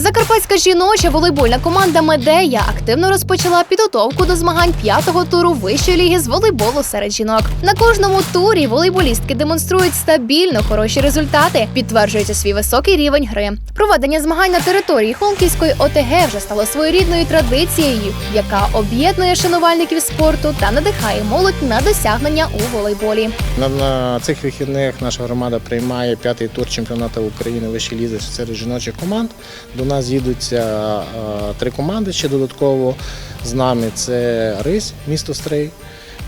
Закарпатська жіноча волейбольна команда Медея активно розпочала підготовку до змагань п'ятого туру вищої ліги з волейболу серед жінок. На кожному турі волейболістки демонструють стабільно хороші результати, підтверджується свій високий рівень гри. Проведення змагань на території Холмківської ОТГ вже стало своєрідною традицією, яка об'єднує шанувальників спорту та надихає молодь на досягнення у волейболі. На цих вихідних наша громада приймає п'ятий тур чемпіонату України вищої лізи серед жіночих команд. До нас їдуться е, три команди ще додатково з нами. Це Рись, місто Стрий,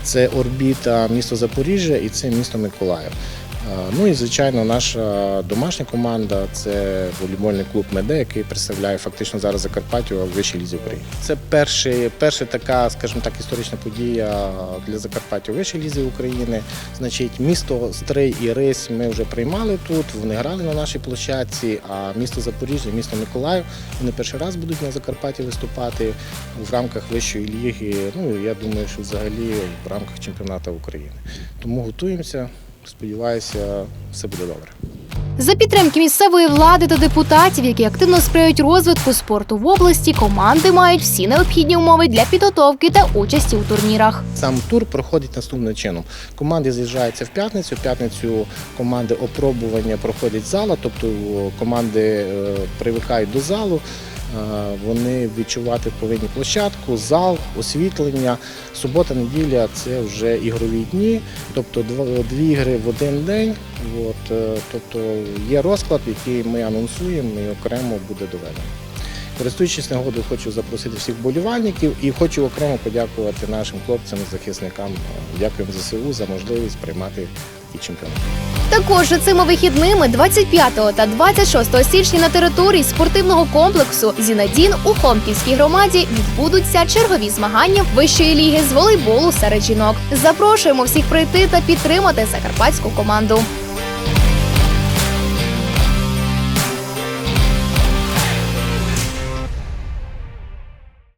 це Орбіта, місто Запоріжжя і це місто Миколаїв. Ну і звичайно, наша домашня команда це волейбольний клуб Меде, який представляє фактично зараз Закарпаття в вищій лізі України. Це перший, перша така, скажімо так, історична подія для Закарпаття у вищій лізі України. Значить, місто Стрий і Рись ми вже приймали тут. Вони грали на нашій площадці. А місто Запоріжжя, місто Миколаїв, вони перший раз будуть на Закарпатті виступати в рамках вищої ліги. Ну я думаю, що взагалі в рамках чемпіонату України. Тому готуємося. Сподіваюся, все буде добре. За підтримки місцевої влади та депутатів, які активно сприяють розвитку спорту в області, команди мають всі необхідні умови для підготовки та участі у турнірах. Сам тур проходить наступним чином. Команди з'їжджаються в п'ятницю. В п'ятницю команди опробування проходять зала, тобто команди е, привикають до залу. Е, Вони відчувати повинні площадку, зал, освітлення. Субота, неділя це вже ігрові дні, тобто дві ігри в один день. От, е, тобто є розклад, який ми анонсуємо і окремо буде доведено. Користуючись нагодою, хочу запросити всіх болівальників і хочу окремо подякувати нашим хлопцям, захисникам. Дякуємо ЗСУ за можливість приймати і чемпіонат. Також цими вихідними 25 та 26 січня на території спортивного комплексу Зінадін у Хомківській громаді відбудуться чергові змагання вищої ліги з волейболу серед жінок. Запрошуємо всіх прийти та підтримати закарпатську команду.